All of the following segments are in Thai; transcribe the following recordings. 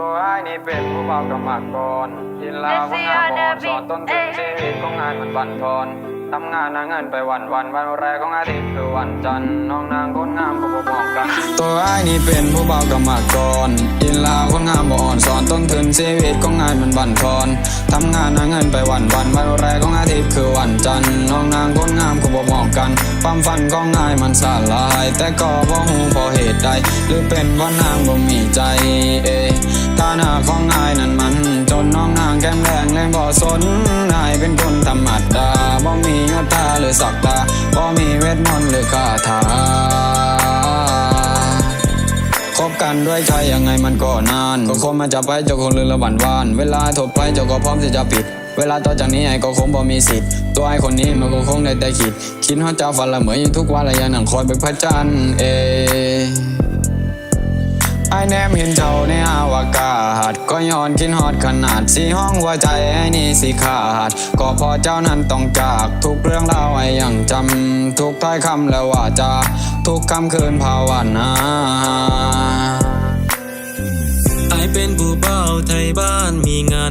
ตัวไอ้นี่เป็นผู้เบากรรมากรกินลาของงานบอนสอนต้นทุนชีวิตของงานมันบั่นทอนทำงานหาเงินไปวันวันวันแรกของอาทิตย์คือวันจันทร์น้องนางคนงามก็บ่มองกัน ตัวไอ้นี่เป็นผู้เบากรรมากรกินลาคนงามบ่อ่อนสอนต้นทุนชีวิตของงานมันบั่นทอนทำงานหาเงินไปวันวันวันแรกของอาทิตย์คือวันจันทร์น้องนางคนงามก็บ่มองกันความฝันของนายมันสลาย แต่ก็บ่ฮู้เพราะเหตุใดหรือเป็นว่านางบ่มีใจเอ ฐาหนะของนายนั้นมัน จนน้องนางแก้มแดงเลยบ่สนนายเป็นคนธรรมดาบ่มียศตาหรือศักดาบ่มีเวทมนต์หรือคาถาคบกันด้วยใจยังไงมันก็นาน ก็คงมาจะไปเจ้าคงลืมละวันวาน เวลาถบไปเจ้าก็พร้อมที่จะปิด เวลาต่อจากนี้ไอ้ก็คงบ่มีสิทธิ์ ตัวไอ้คนนี้มันก็คงได้แต่คิด คิดว่าเจ้าฝันละเหมยอยู่ทุกวันละยังนั่งคอยเป็นพระจันทร์เอ แนมเห็นเจ้าในอวกาศก็ย้อนคิดฮอดขนาดสีห้องหัวใจไอ้นี่สิขาด ก็พอเจ้านั้นต้องจากทุกเรื่องราวไอ้ยังจำทุกถ้อยคำและว่าจาทุกคำคืนภาวนา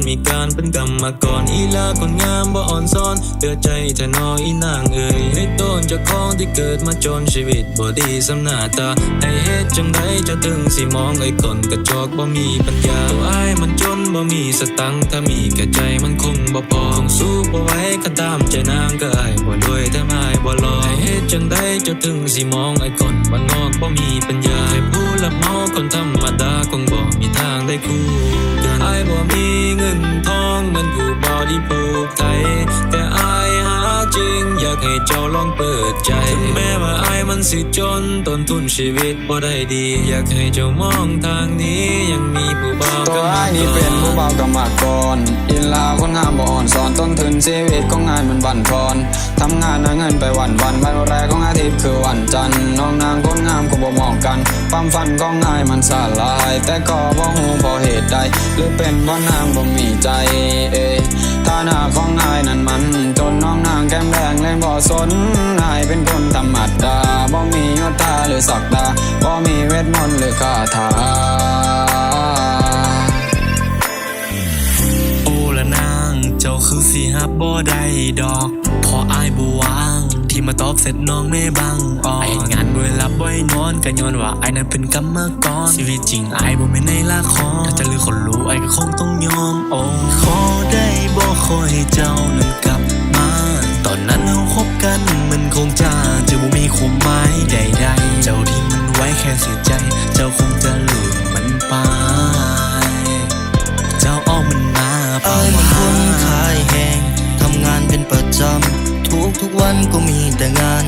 มีการเป็นกรรมกรอีลาคนงามบ่อ่อนซ้อนเดือใจเธอนออีนางเอ่ยให้ต้นจากของที่เกิดมาจนชีวิตบ่ดีสำหน้าตาไอเฮ็ดจังไดจะถึงสิมองไอ้คนกระจอกบ่มีปัญญาตัวไอายมันจนบ่มีสตังถ้ามีแก่ใจมันคงบ่พอคงสู้บ่ไหว้คันตามใจนางก็ไอายบ่รวยแต่ไม่บ่รอไอเฮ็ดจังไดจะถึงสิมองไอ้คนบ้านนอกบ่มีปัญญาให้ผู้รับเมาคนธรรมดาคงบ่มีทางได้คู่กันไอายบ่มี เจ้าลองเปิดใจถึงแม้ว่าไอายมันสิจนต้นทุนชีวิตบ่ได้ดี อยากให้เจ้ามองทางนี้ยังมีผู้บ่าวตัวไอ้นี่เป็นผู้เบากรรมากรอินลาคนงามบ่อ่อนสอนต้นทุนชีวิตของงานมันบั่นทอนทำงานหาเงินไปวันวันวันแรกของอาทิตย์คือวันจันทร์น้องนางคนงามก็บ่มองกันความฝันของนายมันสลาย แต่ก็บ่ฮู้เพราะเหตุใดหรือเป็นว่านางบ่มีใจเอ ฐานะของนายนั้นมัน จนน้องนางแก้มแดงเลยบ่สนนายเป็นคนธรรมดาบ่มียศตาหรือศักดาบ่มีเวทมนต์หรือคาถาโอ้ละนางเจ้าคือสิฮับบ่ได้ดอก พออายบ่วางที่มาตอบเสร็จน้องไม่บังอ่อนไองานบ่ได้รับบ่ได้นอนก็ย้อนว่าไอ้นั้นเป็นกรรมกรชีวิตจริงไอ้บ่แม่นในละครถ้าจะลือคนรู้ไอ้ก็คงต้องยอมโอ้ขอได้บ่ ขอให้เจ้านั้นกลับมา ตอนนั้นเราคบกันมันคงจะจะบ่มีความหมายใดๆ เจ้าที่มันไว้แค่เสียใจ เจ้าคงจะลืมมันไป เจ้าอ้อมมันมาอายมันคนขายแหงทำงานเป็นประจำทุกทุกวันก็มีแต่งาน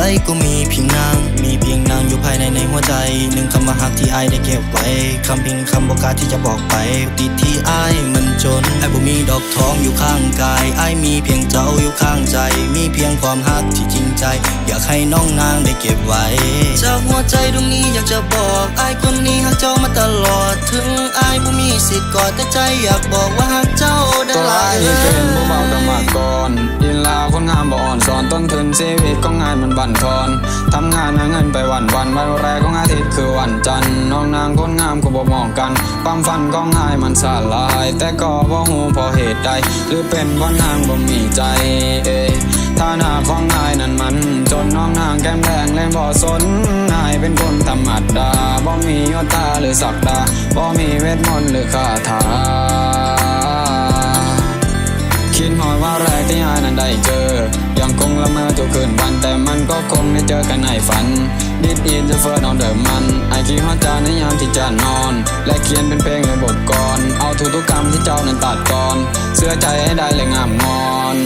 ใจก็มีเพียงนาง มีเพียงนางอยู่ภายในในหัวใจ หนึ่งคำว่าหักที่ไอได้เก็บไว้ คำเพียงคำบอกกาที่จะบอกไปติดที่ไอมันจน ไอบ่มีดอกทองอยู่ข้างกาย ไอมีเพียงเจ้าอยู่ข้างใจ มีเพียงความหักที่จริงใจ อยากให้น้องนางได้เก็บไว้ จากหัวใจตรงนี้อยากจะบอกไอคนนี้หักเจ้ามาตลอด ถึงไอบ่มีสิทธิ์กอดแต่ใจอยากบอกว่าหัก ต้นทุนชีวิตของงานมันบั่นทอนทำงานหาเงินไปวันวันวันแรกของอาทิตย์คือวันจันทร์น้องนางคนงามก็บ่มองกันความฝันของนายมันสลาย แต่ก็บ่ฮู้เพราะเหตุใด หรือเป็นว่านางบ่มีใจเอฐานะของนายนั้นมัน จนน้องนางแก้มแดงเลยบ่สนนายเป็นคนธรรมดาบ่มียศตาหรือศักดาบ่มีเวทมนต์หรือคาถาคิดหอยว่าแรกที่อายนั้นได้เจอ เมอทุกคืนวันแต่มันก็คงได้เจอกันในฝันดิดอินจะเฟิร์นออนเดิมมันไอคิดฮอตจาในยามที่จะนอน และเขียนเป็นเพลงในบทกรเอาทุกทุกคำที่เจ้านั้นตัดก่อนเสื้อใจให้ได้เลยงามงอน